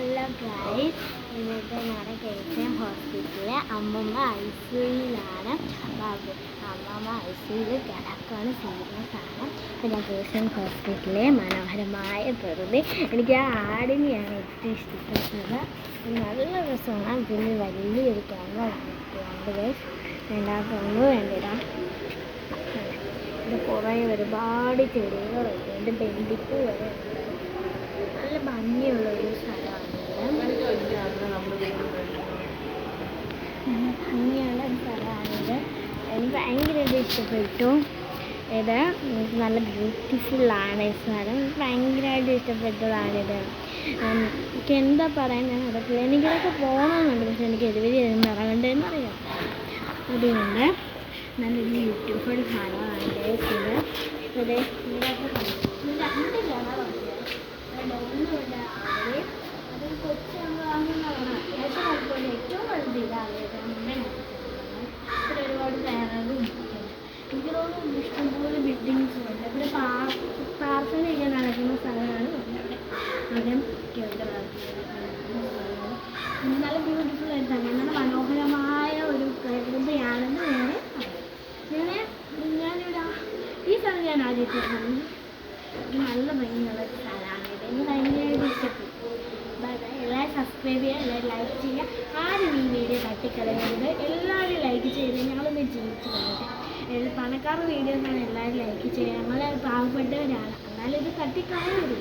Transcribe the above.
Hello guys ഇന്നത്തെ ഞങ്ങളുടെ കേസം ഹോസ്പിറ്റലിലെ അമ്മമ്മ ഐ സിയിലാണ് ബാബു അമ്മമ്മ ഐ സിയിൽ കിടക്കാണ് സീരിയസ് ആണ് പിന്നെ കേസം ഹോസ്പിറ്റലിലെ മനോഹരമായ പ്രകൃതി. എനിക്ക് ആ ആടിനെയാണ് ഏറ്റവും ഇഷ്ടപ്പെട്ടത്. നല്ല രസമാണ്. പിന്നെ വലിയൊരു ക്യാമറ ഉണ്ട് ഗൈസ് രണ്ടാമത്തൊന്നും വേണ്ടിടാം. ഇത് കുറേ ഒരുപാട് ചെടികളുണ്ട് ബന്ധിപ്പ് വരെ നല്ല ഭംഗിയുള്ള ഒരു സ്ഥലമാണ് നല്ല ഭംഗിയുള്ള ഒരു സ്ഥലമാണിത്. എനിക്ക് ഭയങ്കരമായിട്ട് ഇഷ്ടപ്പെട്ടു. ഇത് നല്ല ബ്യൂട്ടിഫുള്ളാണ് ഈ സ്ഥലം. ഭയങ്കരമായിട്ട് ഇഷ്ടപ്പെട്ടതാണിത് എനിക്ക് എന്താ പറയാൻ ഞാൻ നടക്കില്ല എനിക്കിതൊക്കെ പോകണമെന്നുണ്ട്. പക്ഷെ എനിക്ക് ഇരുന്ന് ഇറങ്ങണ്ടേന്ന് അറിയാം. അതുകൊണ്ട് നല്ല ബ്യൂട്ടിഫുൾ സ്ഥലമാണ് ഇത്. ഇത് അവിടെ നല്ല ബ്യൂട്ടിഫുൾ ആയിട്ട് തന്നെ നല്ല മനോഹരമായ ഒരു പ്രകൃതിയാണെന്ന് ഞാൻ ഞാൻ ഞാനിവിടെ ഈ സ്ഥലം ഞാൻ ആദ്യത്തെ നല്ല ഭംഗിയുള്ള ഒരു സ്ഥലമാണ് ഇത്. എനിക്ക് ഭയങ്കരമായിട്ട് ഇഷ്ടപ്പെട്ടു. എല്ലാവരും സബ്സ്ക്രൈബ് ചെയ്യുക എല്ലാവരും ലൈക്ക് ചെയ്യുക. ആരും ഈ വീഡിയോ തട്ടിക്കളയുന്നത് എല്ലാവരും ലൈക്ക് ചെയ്ത് ഞങ്ങളൊന്ന് ജീവിച്ചു കൊള്ളട്ടെ പണക്കാർ വീഡിയോസാണ് എല്ലാവരും ലൈക്ക് ചെയ്യുക. ഞങ്ങൾ പാവപ്പെട്ടവരാണ്. എന്നാലും ഇത് തട്ടിക്കളയരുത്.